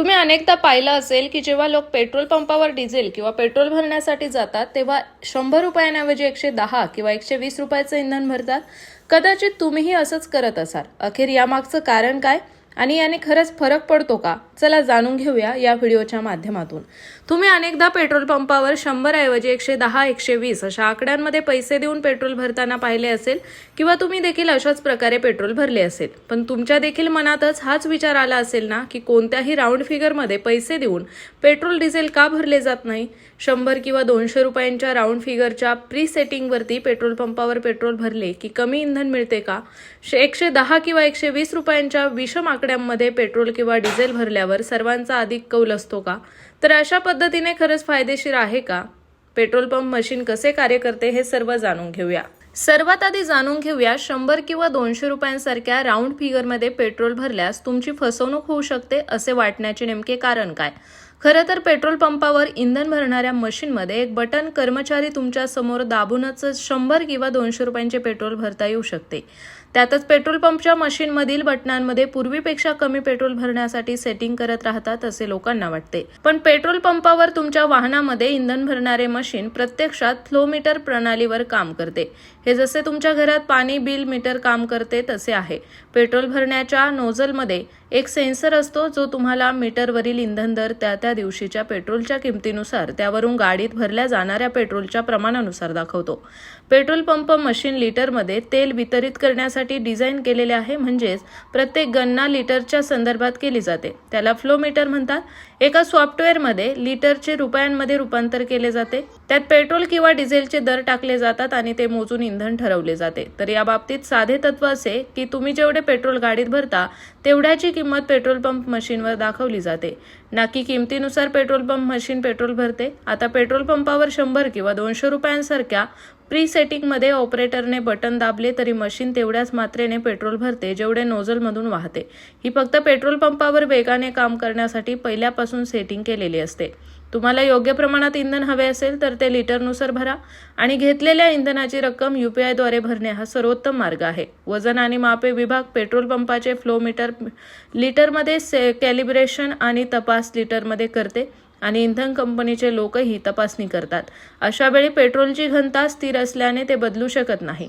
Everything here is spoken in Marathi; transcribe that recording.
तुम्ही अनेकदा पाहिलं असेल की जेव्हा लोक पेट्रोल पंपावर डिझेल किंवा पेट्रोल भरण्यासाठी जातात तेव्हा शंभर रुपयांऐवजी एकशे दहा किंवा एकशे वीस रुपयाचं इंधन भरतात. कदाचित तुम्हीही असंच करत असाल. अखेर यामागचं कारण काय? आणि याने खरंच फरक पडतो का? चला जाणून घेऊया या व्हिडिओच्या माध्यमातून. तुम्ही अनेकदा पेट्रोल पंपावर शंभर ऐवजी एकशे दहा एकशे वीस अशा आकड्यांमध्ये पैसे देऊन पेट्रोल भरताना पाहिले असेल किंवा तुम्ही देखील अशाच प्रकारे पेट्रोल भरले असेल. पण तुमच्या देखील मनातच हाच विचार आला असेल ना की कोणत्याही राऊंड फिगरमध्ये पैसे देऊन पेट्रोल डिझेल का भरले जात नाही? शंभर किंवा दोनशे रुपयांच्या राऊंड फिगरच्या प्री सेटिंगवरती पेट्रोल पंपावर पेट्रोल भरले की कमी इंधन मिळते का? शे- एकशे दहा किंवा एकशे वीस रुपयांच्या विषम आकड्यांमध्ये पेट्रोल किंवा डिझेल भरल्यावर सर्वांचा अधिक कौल असतो का? तर अशा पद्धतीने खरंच फायदेशीर आहे का? पेट्रोल पंप मशीन कसे कार्य करते हे सर्व जाणून घेऊया. सर्वात आधी जाणून घेऊया शंभर किंवा दोनशे रुपयांसारख्या राऊंड फिगरमध्ये पेट्रोल भरल्यास तुमची फसवणूक होऊ शकते असे वाटण्याचे नेमके कारण काय? खरं तर पेट्रोल पंपावर इंधन भरणाऱ्या मशीनमध्ये एक बटन कर्मचारी तुमच्यासमोर दाबूनच शंभर किंवा दोनशे रुपयांचे पेट्रोल भरता येऊ शकते. त्यातच पेट्रोल पंपच्या मशीनमधील बटनांमध्ये पूर्वीपेक्षा कमी पेट्रोल भरण्यासाठी सेटिंग करत राहतात असे लोकांना वाटते. पण पेट्रोल पंपावर तुमच्या वाहनामध्ये इंधन भरणारे मशीन प्रत्यक्षात फ्लो मीटर प्रणालीवर काम करते. हे जसे तुमच्या घरात पाणी बिल मीटर काम करते तसे आहे. पेट्रोल भरण्याच्या नोझलमध्ये एक सेन्सर असतो जो तुम्हाला मीटरवरील इंधन दर त्या त्या दिवशीच्या पेट्रोलच्या किमतीनुसार त्यावरून गाडीत भरल्या जाणाऱ्या पेट्रोलच्या प्रमाणानुसार दाखवतो. पेट्रोल पंप मशीन लिटरमध्ये तेल वितरित करण्यासाठी डिझाईन केलेले आहे म्हणजेच प्रत्येक गणना लिटरच्या संदर्भात केली जाते. त्याला फ्लो मीटर म्हणतात. एका सॉफ्टवेअरमध्ये लिटरचे रुपयांमध्ये रूपांतर केले जाते. त्यात पेट्रोल किंवा डिझेलचे दर टाकले जातात आणि ते मोजून इंधन ठरवले जाते. तर या बाबतीत साधे तत्व असे की तुम्ही जेवढे पेट्रोल गाडीत भरता तेवढ्याची किंमत पेट्रोल पंप मशीनवर दाखवली जाते. ना की किमतीनुसार पेट्रोल पंप मशीन पेट्रोल भरते. आता पेट्रोल पंपावर शंभर किंवा दोनशे रुपयांसारख्या प्री सेटिंगमध्ये ऑपरेटरने बटन दाबले तरी मशीन तेवढ्याच मात्रेने पेट्रोल भरते जेवढे नोझलमधून वाहते. ही फक्त पेट्रोल पंपावर वेगाने काम करण्यासाठी पहिल्यापासून सेटिंग केलेली असते. तुम्हाला योग्य प्रमाणात इंधन हवे असेल तर ते लिटरनुसार भरा आणि घेतलेल्या इंधनाची रक्कम यू पी आयद्वारे भरणे हा सर्वोत्तम मार्ग आहे. वजन आणि मापे विभाग पेट्रोल पंपाचे फ्लो मीटर लिटरमध्ये से कॅलिब्रेशन आणि तपास लिटरमध्ये करते आणि इंधन कंपनीचे लोकही तपासणी करतात. अशावेळी पेट्रोलची घनता स्थिर असल्याने ते बदलू शकत नाही.